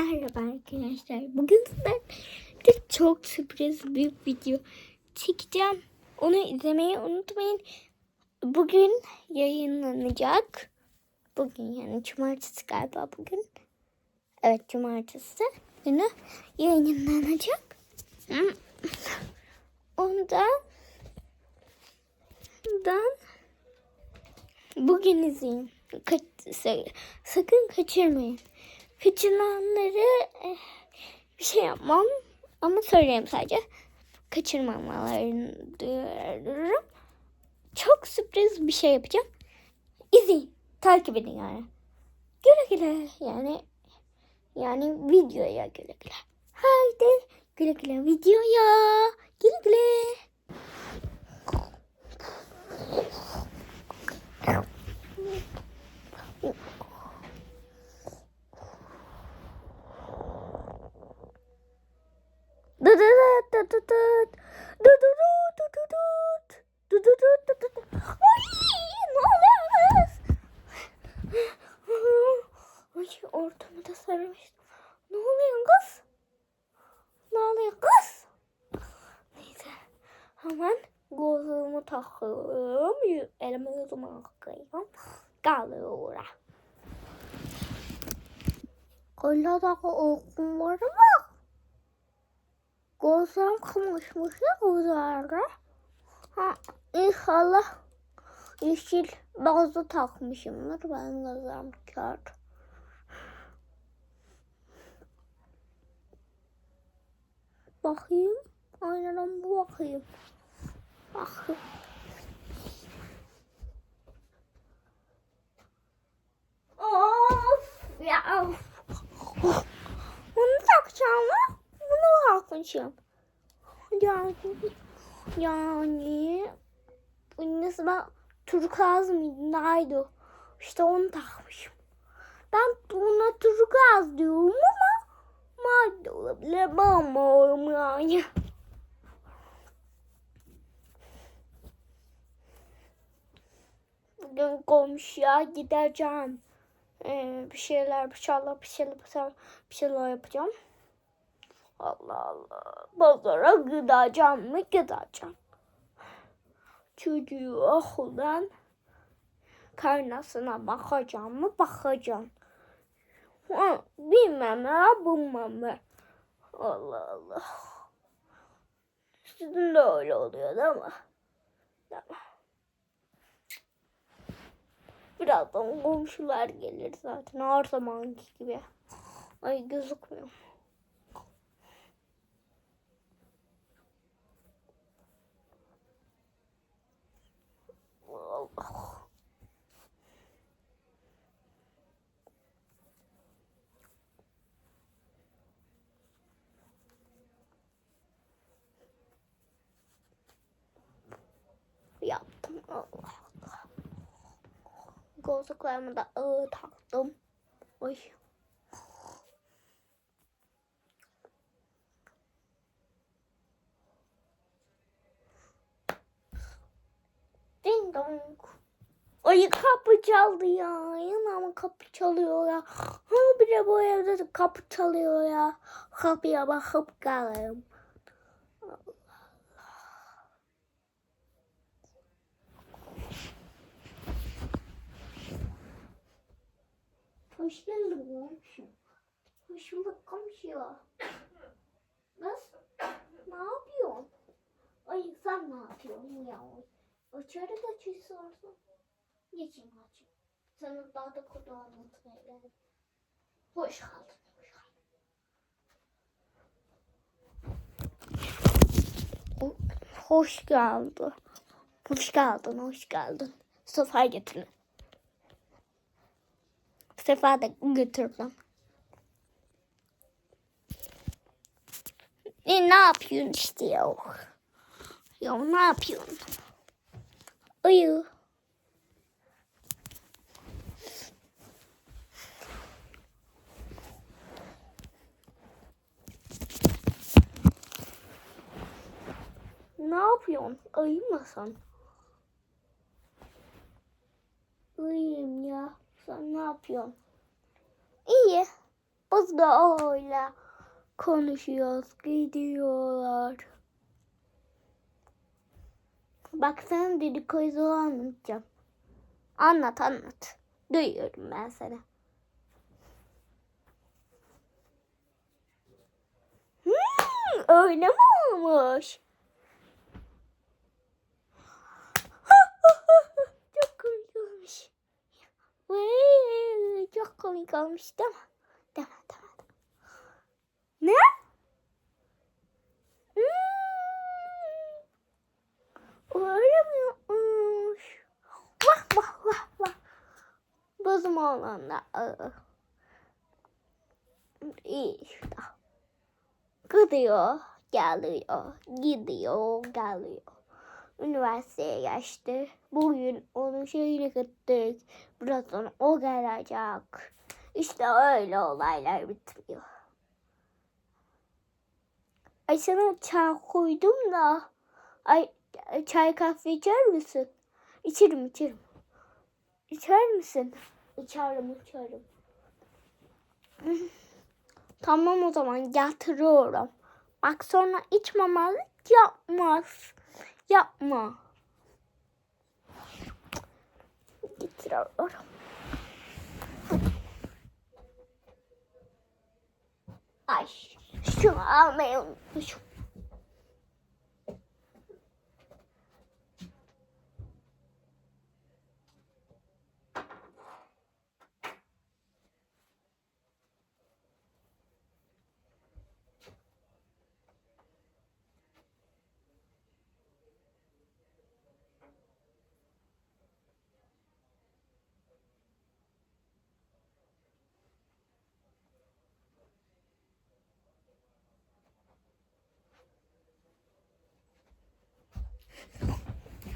Merhaba arkadaşlar. Bugün sizlerle çok sürpriz bir video çekeceğim. Onu izlemeyi unutmayın. Bugün yayınlanacak. Bugün yani cumartesi galiba bugün. Evet cumartesi günü yayınlanacak. Ondan ondan bugün izleyin. Kaç, sakın kaçırmayın. Kaçıranları eh, bir şey yapmam ama söyleyeyim sadece. Kaçırmamalarını duyururum. Çok sürpriz bir şey yapacağım. İzleyin. Takip edin yani. Güle güle yani yani videoya güle güle. Haydi güle güle videoya. Güle güle. Dı ortamı da sarmıştım. Ne oluyor kız? Ne oluyor kız? Neyse hemen gözümü takıyorum. Elime yüzüme akıyorum. Kalıyorum. Kolladaki okum var mı? Gözlerim kımışmış ya gözlerde. Ha, inşallah yeşil bazı takmışımdır. Ben gözlerim kör. Bakayım. Aynen bu bakayım. Bakayım. Of ya. Of. Bunu takacağım mı? Takacağım. Yani yani bu nasıl ben turkuaz mıydı neydi? İşte onu takmışım. Ben buna turkuaz diyorum ama mavi olabilir. Bilmiyorum yani. Bugün komşuya gideceğim. Ee, bir şeyler, bir şeyler, bir bir şeyler yapacağım. Allah Allah. Pazara gideceğim mi gideceğim. Çocuğu okuldan karnasına bakacağım mı bakacağım. Ha, bilmem ne bilmem ne. Allah Allah. Sizin de öyle oluyor değil mi? Tamam. Birazdan komşular gelir zaten her zamanki gibi. Ay gözükmüyor. Allah. Yaptım Allah Allah. Gözlüklerimi de ağır taktım. Oy. Ding dong. Ay kapı çaldı ya. Yanağıma kapı çalıyor ya. Ha bir de bu evde de kapı çalıyor ya. Kapıya bakıp kalırım. Hoş geldin komşu. Hoş bulduk komşu. Nasıl? Ne yapıyorsun? Ay sen ne yapıyorsun ya? İçeri geç istersen. Geçin kaçın. Sana daha da kodu anlatmaya geldim. Hoş geldin. Hoş geldin. Hoş geldin. Hoş geldin, hoş geldin. Sofa getirin. Sefa da götürdüm. E, ne yapıyorsun işte ya? Ya ne yapıyorsun? Uyu. Ne yapıyorsun? Uyumasan. Uyuyayım ya. Sen ne yapıyorsun? İyi. Biz de öyle konuşuyoruz, gidiyorlar. Bak sen dedikodu anlatacağım. Anlat anlat. Duyuyorum ben seni. Hmm, öyle mi olmuş? Çok komik olmuş. Çok komik olmuş değil mi? Değil mi? Değil mi? Ne? Olmuş? Vah vah vah vah. Bozum olanlar. İyi işte. Gidiyor, geliyor, gidiyor, geliyor. Üniversiteye geçti. Bugün onun şeyine gittik. Birazdan o gelecek. İşte öyle olaylar bitmiyor. Ay sana çay koydum da. Ay çay kahve içer misin? İçerim içerim. İçer misin? İçerim içerim. Tamam o zaman getiriyorum. Bak sonra içmemezlik yapmaz. Yapma. Getiriyorum. Ay şunu almayı unutmuşum.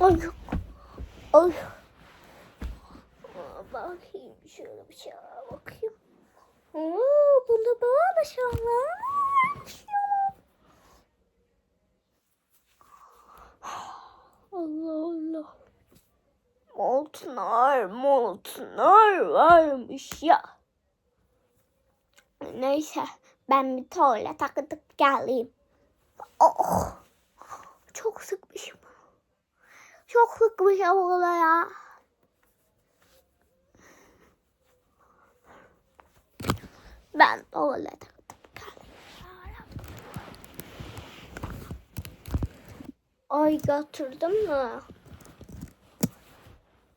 Ay. Ay. Bakayım şöyle bir şey bakayım. Oo, bunda varmış ya. Allah Allah. Montlar, montlar varmış ya. Neyse ben bir tuvalet takıp geleyim. Oh, çok sıkmışım. Çok sıkmışım oğla ya. Ben geleyim. Ay götürdüm mü?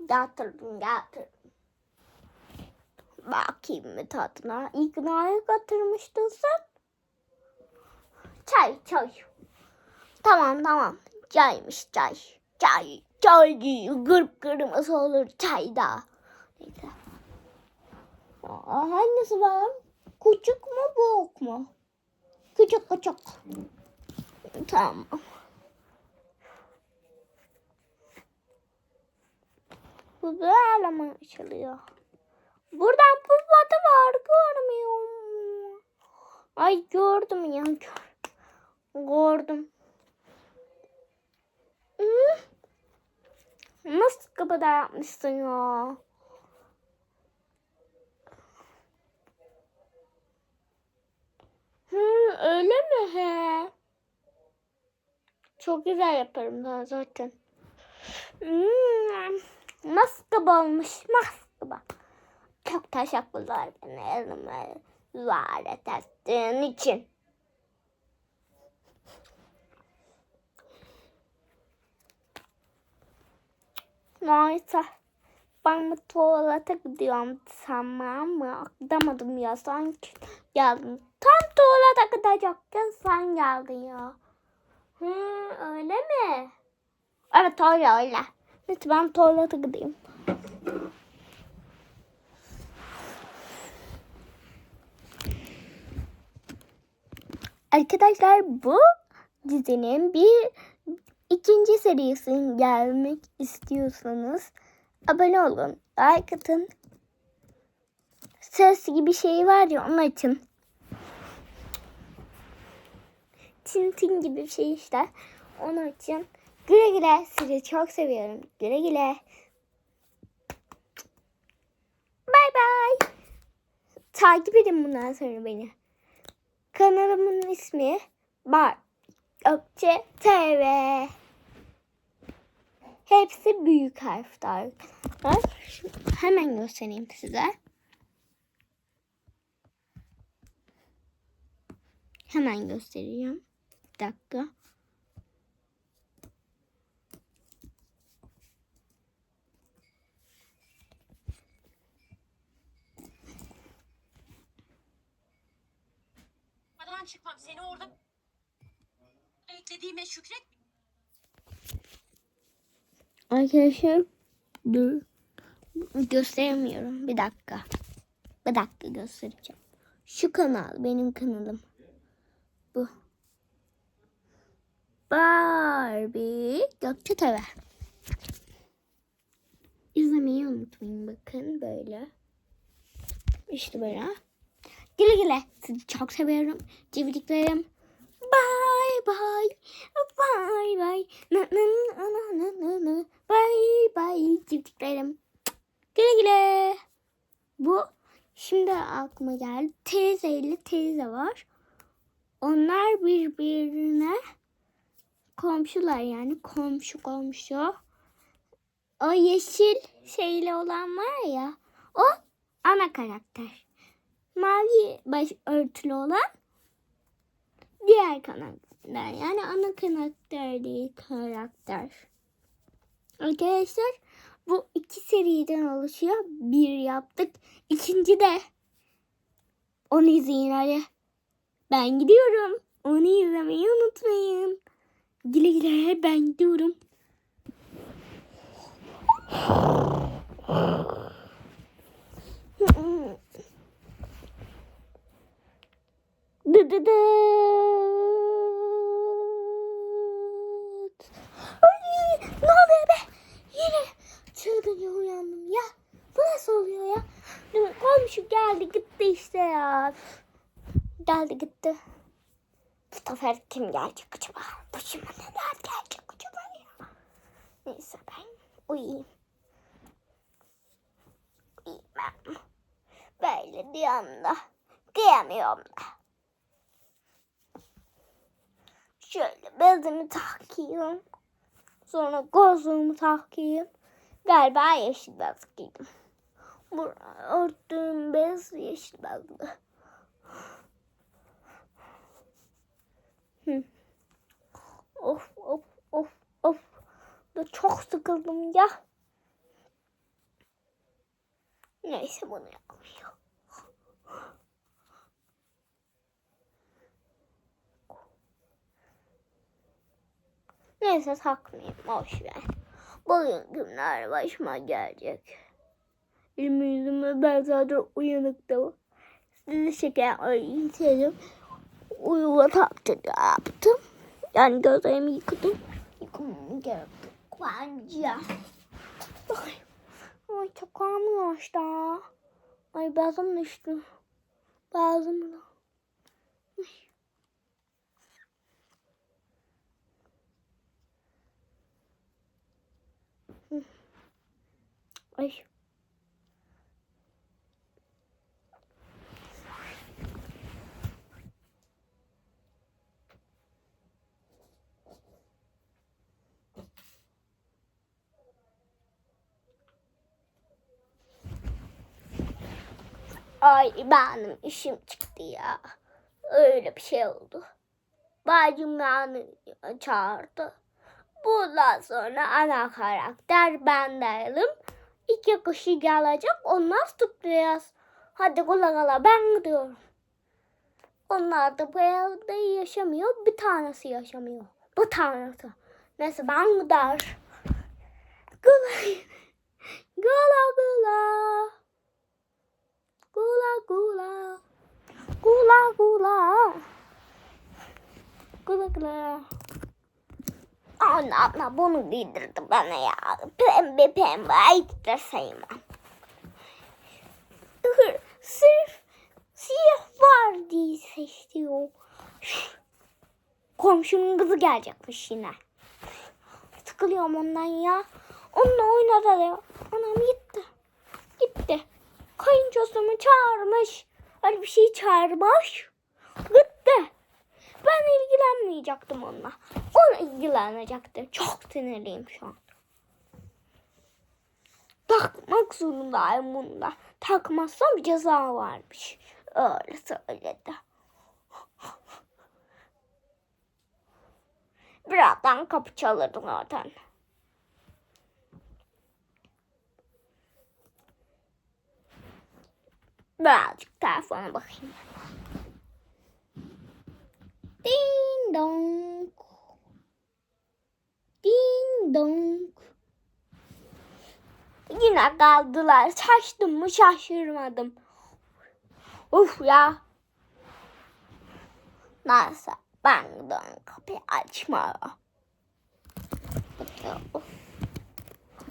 Getirdim getirdim. Bakayım bir tadına. İknaya götürmüştün sen. Çay çay. Tamam tamam. Çaymış çay. Çay. Çay gırp kırmızı olur çay da. Neyse. Aa, hangisi var? Küçük mü büyük mü? Küçük küçük. Tamam. Bu böyle mi açılıyor? Buradan puflatı var görmüyorum. Ay gördüm ya. Gördüm. Hı? Nasıl kapıda yapmışsın ya? Hı, öyle mi he? Çok güzel yaparım ben zaten. Hmm, nasıl gibi olmuş? Nasıl? Çok teşekkürler beni elime ziyaret ettiğin için. Neyse. Ben tuvalete gidiyorum tamam mı? Akdamadım ya sanki geldin. Tam tuvalete gidecekken sen geldin ya. Hı, öyle mi? Evet öyle öyle. Neyse ben tuvalete gideyim. Arkadaşlar bu dizinin bir ikinci serisine gelmek istiyorsanız abone olun. Like atın. Ses gibi şey var ya onu açın. Tintin gibi bir şey işte. Onu açın. Güle güle. Sizi çok seviyorum. Güle güle. Bay bay. takip edin bundan sonra beni. Kanalımın ismi Bar Gökçe TV. Hepsi büyük harfte arkadaşlar. Hemen göstereyim size. Hemen göstereceğim. Bir dakika. Çıkmam. Seni orada beklediğime şükret. Arkadaşlar dur. Gösteremiyorum. Bir dakika. Bir dakika göstereceğim. Şu kanal benim kanalım. Bu. Barbie Gökçe TV. İzlemeyi unutmayın bakın böyle. İşte böyle. Güle güle. Sizi çok seviyorum. Civciklerim. Bye bye. Bye bye. Na na na na na na. Bye bye. Civciklerim. Güle güle. Bu şimdi aklıma geldi. Teyze ile teyze var. Onlar birbirine komşular yani komşu komşu. O yeşil şeyli olan var ya o ana karakter. Mavi baş örtülü olan diğer karakter. Yani ana karakter değil karakter. Arkadaşlar bu iki seriden oluşuyor. Bir yaptık. İkinci de onu izleyin hadi. Ben gidiyorum. Onu izlemeyi unutmayın. Güle güle ben gidiyorum. Dı dı dı. Ay, ne oluyor be? Yine çılgınca uyandım ya. Bu nasıl oluyor ya? Komşu geldi gitti işte ya. Geldi gitti. Bu sefer kim gelecek acaba? Başıma neler gelecek acaba ya? Neyse ben uyuyayım. Uyuyayım ben. Böyle bir anda kıyamıyorum da. Şöyle bezimi takayım. Sonra gözlüğümü takayım. Galiba yeşil bez giydim. Bu örttüğüm bez yeşil bezli. Of of of of. Da çok sıkıldım ya. Neyse bunu yapmayacağım. Neyse takmayayım boş ver. Bugün günler başıma gelecek. Elimi yüzümü ben zaten uyanıktım. Sizi şeker istedim. Uyuma taklidi yaptım. Yani gözlerimi yıkadım. Yıkamam gerekti. Bence. Ay, ay karnım açtı. Ay bazım düştü. Bazım da. Ay. Ay benim işim çıktı ya. Öyle bir şey oldu. Bacım beni çağırdı. Bundan sonra ana karakter ben değilim. İki kişi gelecek onlar sürpriz. Hadi kula kula ben gidiyorum. Onlar da bu evde yaşamıyor. Bir tanesi yaşamıyor. Bu tanesi. Neyse ben gider. Gula Gula. Anne abla bunu giydirdi bana ya. Pembe pembe hiç de sevmem. Sırf siyah var diye seçiyor. Komşunun kızı gelecekmiş yine. Sıkılıyorum ondan ya. Onunla oynadı ya. Anam gitti. Gitti. Kayınçosumu çağırmış. öyle bir şey çağırmış. Ben ilgilenmeyecektim onunla. O ilgilenecekti. Çok sinirliyim şu an. Takmak zorundayım bunda. Takmazsam ceza varmış. Öyle söyledi. Birazdan kapı çalır zaten. Birazcık telefona bakayım. Ding dong. Ding dong. Yine kaldılar. Şaştım mı şaşırmadım. Uf ya. Neyse ben kapıyı açmaya. Of.